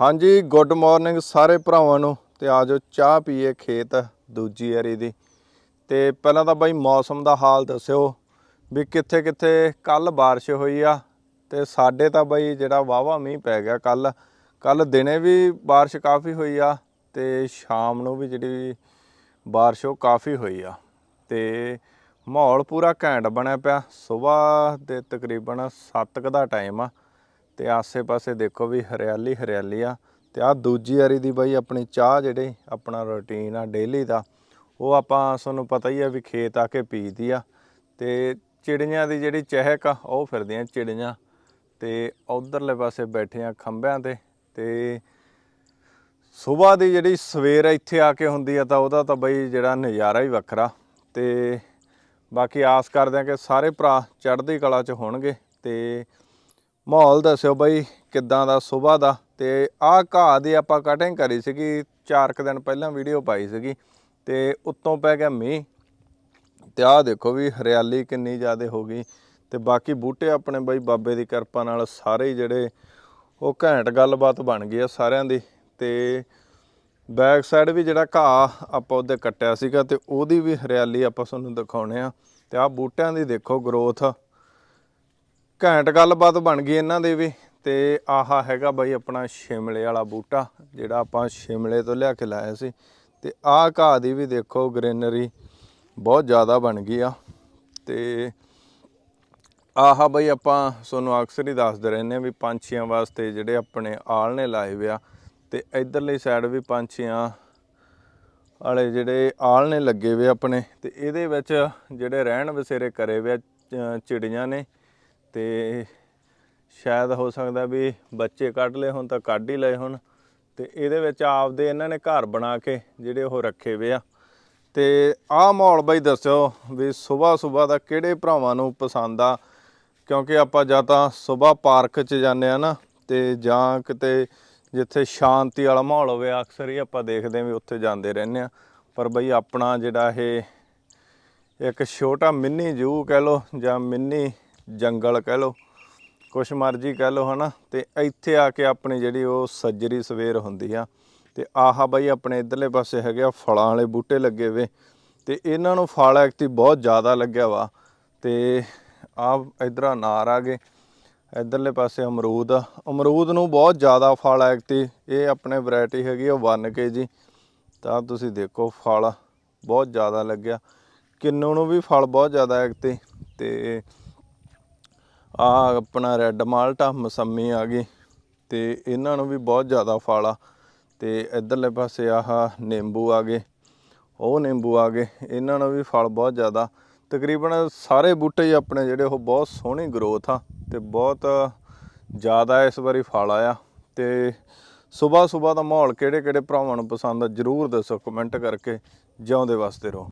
ਹਾਂਜੀ good morning ਸਾਰੇ ਭਰਾਵਾਂ ਨੂੰ ਤੇ ਆਜੋ ਚਾਹ ਪੀਏ ਖੇਤ ਦੂਜੀ ਵਾਰੀ ਦੀ। ਤੇ ਪਹਿਲਾਂ ਤਾਂ ਬਾਈ ਮੌਸਮ ਦਾ ਹਾਲ ਦੱਸਿਓ ਵੀ ਕਿੱਥੇ ਕਿੱਥੇ ਕੱਲ ਬਾਰਿਸ਼ ਹੋਈ ਆ ਤੇ ਸਾਡੇ ਤਾਂ ਬਾਈ ਜਿਹੜਾ ਵਾਵਾ ਮੀਂਹ ਪੈ ਗਿਆ ਕੱਲ ਕੱਲ ਦਿਨੇ ਵੀ ਬਾਰਿਸ਼ ਕਾਫੀ ਹੋਈ ਆ ਤੇ ਸ਼ਾਮ ਨੂੰ ਵੀ ਜਿਹੜੀ ਬਾਰਿਸ਼ ਉਹ ਕਾਫੀ ਹੋਈ ਆ। ਤੇ ਮਾਹੌਲ ਪੂਰਾ ਘੈਂਟ ਬਣਿਆ ਪਿਆ, ਸਵੇਰ ਦੇ ਤਕਰੀਬਨ 7 ਦਾ ਟਾਈਮ ਆ। ਤੇ ਆਸੇ-ਪਾਸੇ ਦੇਖੋ ਵੀ ਹਰਿਆਲੀ ਹਰਿਆਲੀ ਆ। ਤੇ ਆ ਦੂਜੀ ਵਾਰੀ ਦੀ ਬਾਈ ਆਪਣੀ ਚਾਹ ਜਿਹੜੀ, ਆਪਣਾ ਰੁਟੀਨ ਆ ਡੇਲੀ ਦਾ, ਉਹ ਆਪਾਂ ਤੁਹਾਨੂੰ ਪਤਾ ਹੀ ਆ ਵੀ ਖੇਤ ਆ ਕੇ ਪੀਦੀ ਆ। ਤੇ ਚਿੜੀਆਂ ਦੀ ਜਿਹੜੀ ਚਹਿਕ ਆ, ਉਹ ਫਿਰਦੀਆਂ ਚਿੜੀਆਂ। ਤੇ ਉਧਰਲੇ ਪਾਸੇ ਬੈਠੇ ਆ ਖੰਭਿਆਂ ਤੇ ਤੇ ਸਵੇਰ ਦੀ ਜਿਹੜੀ ਸਵੇਰ ਇੱਥੇ ਆ ਕੇ ਹੁੰਦੀ ਆ, ਤਾਂ ਉਹਦਾ ਤਾਂ ਬਈ ਜਿਹੜਾ ਨਜ਼ਾਰਾ ਹੀ ਵੱਖਰਾ। ਤੇ ਬਾਕੀ ਆਸ ਕਰਦੇ ਆ ਕਿ ਸਾਰੇ ਭਰਾ ਚੜ੍ਹਦੀ ਕਲਾ 'ਚ ਹੋਣਗੇ, ਤੇ ਮਾਹੌਲ ਦੱਸਿਓ ਬਈ ਕਿੱਦਾਂ ਦਾ ਸਵੇਰ ਦਾ? ਤੇ ਆਹ ਘਾਹ ਦੀ ਆਪਾਂ ਕਟਿੰਗ ਕਰੀ ਸੀਗੀ 4 ਕੁ ਦਿਨ ਪਹਿਲਾਂ ਵੀਡੀਓ ਪਾਈ ਸੀਗੀ। ਤੇ ਉੱਤੋਂ ਪੈ ਗਿਆ ਮੀਂਹ। ਤੇ ਆਹ ਦੇਖੋ ਵੀ ਹਰਿਆਲੀ ਕਿੰਨੀ ਜ਼ਿਆਦਾ ਹੋ ਗਈ। ਤੇ ਬਾਕੀ ਬੂਟੇ ਆਪਣੇ ਬਈ ਬਾਬੇ ਦੀ ਕਿਰਪਾ ਨਾਲ ਸਾਰੇ ਹੀ ਜਿਹੜੇ ਉਹ ਘੈਂਟ ਗੱਲਬਾਤ ਬਣ ਗਈ ਆ ਸਾਰਿਆਂ ਦੀ। ਤੇ ਬੈਕ ਸਾਈਡ ਵੀ ਜਿਹੜਾ ਘਾਹ ਆਪਾਂ ਉਹਦੇ ਕੱਟਿਆ ਸੀਗਾ ਤੇ ਉਹਦੀ ਵੀ ਹਰਿਆਲੀ ਆਪਾਂ ਤੁਹਾਨੂੰ ਦਿਖਾਉਣੇ ਆ। ਤੇ ਆਹ ਬੂਟਿਆਂ ਦੀ ਦੇਖੋ ਗਰੋਥ ਘੈਂਟ ਗੱਲਬਾਤ ਬਣ ਗਈ ਇਹਨਾਂ ਦੇ ਵੀ, ਤੇ ਆਹਾ ਹੈਗਾ ਬਾਈ ਆਪਣਾ ਸ਼ਿਮਲੇ ਵਾਲਾ ਬੂਟਾ, ਜਿਹੜਾ ਆਪਾਂ ਸ਼ਿਮਲੇ ਤੋਂ ਲਿਆ ਕੇ ਲਾਇਆ ਸੀ। ਤੇ ਆਹ ਘਾਹ ਦੀ ਵੀ ਦੇਖੋ ਗ੍ਰੀਨਰੀ ਬਹੁਤ ਜ਼ਿਆਦਾ ਬਣ ਗਈ ਆ। ਤੇ ਆਹਾ ਬਈ ਆਪਾਂ ਤੁਹਾਨੂੰ ਅਕਸਰ ਹੀ ਦੱਸਦੇ ਰਹਿੰਦੇ ਆ ਵੀ ਪੰਛੀਆਂ ਵਾਸਤੇ ਜਿਹੜੇ ਆਪਣੇ ਆਲਣੇ ਲਾਏ ਹੋਏ ਆ, ਤੇ ਇਧਰਲੀ ਸਾਈਡ ਵੀ ਪੰਛੀਆਂ ਵਾਲੇ ਜਿਹੜੇ ਆਲਣੇ ਲੱਗੇ ਹੋਏ ਆਪਣੇ, ਤੇ ਇਹਦੇ ਵਿੱਚ ਜਿਹੜੇ ਰਹਿਣ ਵਸੇਰੇ ਕਰੇ ਹੋਏ ਆ ਚਿੜੀਆਂ ਨੇ ਤੇ ਸ਼ਾਇਦ ਹੋ ਸਕਦਾ ਵੀ ਬੱਚੇ ਕੱਢ ਲਏ ਹੁਣ ਤਾਂ ਕੱਢ ਹੀ ਲਏ ਹੁਣ ਤੇ ਇਹਦੇ ਵਿੱਚ ਆਪਦੇ ਇਹਨਾਂ ਨੇ ਘਰ ਬਣਾ ਕੇ ਜਿਹੜੇ ਉਹ ਰੱਖੇ ਹੋਏ ਆ। ਤੇ ਆਹ ਮਾਹੌਲ ਬਾਈ ਦੱਸਿਓ ਵੀ ਸਵੇਰ ਸਵੇਰ ਦਾ ਕਿਹੜੇ ਭਰਾਵਾਂ ਨੂੰ ਪਸੰਦ ਆ? ਕਿਉਂਕਿ ਆਪਾਂ ਜਾਂ ਤਾਂ ਸਵੇਰ ਪਾਰਕ 'ਚ ਜਾਂਦੇ ਆ ਨਾ ਤੇ ਜਾਂ ਕਿਤੇ ਜਿੱਥੇ ਸ਼ਾਂਤੀ ਵਾਲਾ ਮਾਹੌਲ ਹੋਵੇ, ਅਕਸਰ ਹੀ ਆਪਾਂ ਦੇਖਦੇ ਹਾਂ ਵੀ ਉੱਥੇ ਜਾਂਦੇ ਰਹਿੰਦੇ ਆ। ਪਰ ਬਈ ਆਪਣਾ ਜਿਹੜਾ ਇਹ ਇੱਕ ਛੋਟਾ ਮਿੰਨੀ ਜੂ ਕਹਿ ਲਓ ਜਾਂ ਮਿੰਨੀ ਜੰਗਲ ਕਹਿ ਲਓ, ਕੁਛ ਮਰਜ਼ੀ ਕਹਿ ਲਓ ਹਨਾ, ਤੇ ਇੱਥੇ ਆ ਕੇ ਆਪਣੀ ਜਿਹੜੀ ਉਹ ਸੱਜਰੀ ਸਵੇਰ ਹੁੰਦੀ ਆ, ਤੇ ਆਹਾ ਬਾਈ ਆਪਣੇ ਇਧਰਲੇ ਪਾਸੇ ਹੈਗੇ ਆ, ਫਲਾਂ ਵਾਲੇ ਬੂਟੇ ਲੱਗੇ ਵੇ, ਤੇ ਇਹਨਾਂ ਨੂੰ ਫਲ ਐਕਤੀ ਬਹੁਤ ਜ਼ਿਆਦਾ ਲੱਗਿਆ ਵਾ, ਤੇ ਆ ਇਧਰ ਅਨਾਰ ਆ ਗਏ, ਇਧਰਲੇ ਪਾਸੇ ਅਮਰੂਦ ਆ। ਅਮਰੂਦ ਨੂੰ ਬਹੁਤ ਜ਼ਿਆਦਾ ਫਲ ਐਕਤੀ, ਇਹ ਆਪਣੇ ਵੈਰਾਈਟੀ ਹੈਗੀ ਆ 1 ਕੇਜੀ ਤਾਂ ਤੁਸੀਂ ਦੇਖੋ ਫਲ ਬਹੁਤ ਜ਼ਿਆਦਾ ਲੱਗਿਆ, ਕਿੰਨੂ ਨੂੰ ਵੀ ਫਲ ਬਹੁਤ ਜ਼ਿਆਦਾ ਐਕਤੀ, ਤੇ ਆ ਆਪਣਾ ਰੈੱਡ ਮਾਲਟਾ, ਮਸੰਮੀ ਆ ਗਈ ਤੇ ਇਹਨਾਂ ਨੂੰ ਵੀ ਬਹੁਤ ਜ਼ਿਆਦਾ ਫਲ ਆ। ਤੇ ਇਧਰਲੇ ਪਾਸੇ ਆਹ ਨਿੰਬੂ ਆ ਗਏ, ਉਹ ਨਿੰਬੂ ਆ ਗਏ, ਇਹਨਾਂ ਨੂੰ ਵੀ ਫਲ ਬਹੁਤ ਜ਼ਿਆਦਾ। ਤਕਰੀਬਨ ਸਾਰੇ ਬੂਟੇ ਹੀ ਆਪਣੇ ਜਿਹੜੇ ਉਹ ਬਹੁਤ ਸੋਹਣੀ ਗਰੋਥ ਆ ਤੇ ਬਹੁਤ ਜ਼ਿਆਦਾ ਇਸ ਵਾਰੀ ਫਲ ਆਇਆ। ਤੇ ਸਵੇਰ ਸਵੇਰ ਦਾ ਮਾਹੌਲ ਕਿਹੜੇ ਕਿਹੜੇ ਭਰਾਵਾਂ ਨੂੰ ਪਸੰਦ ਆ, ਜਰੂਰ ਦੱਸੋ ਕਮੈਂਟ ਕਰਕੇ, ਜਿਉਂਦੇ ਵਾਸਤੇ ਰਹੋ।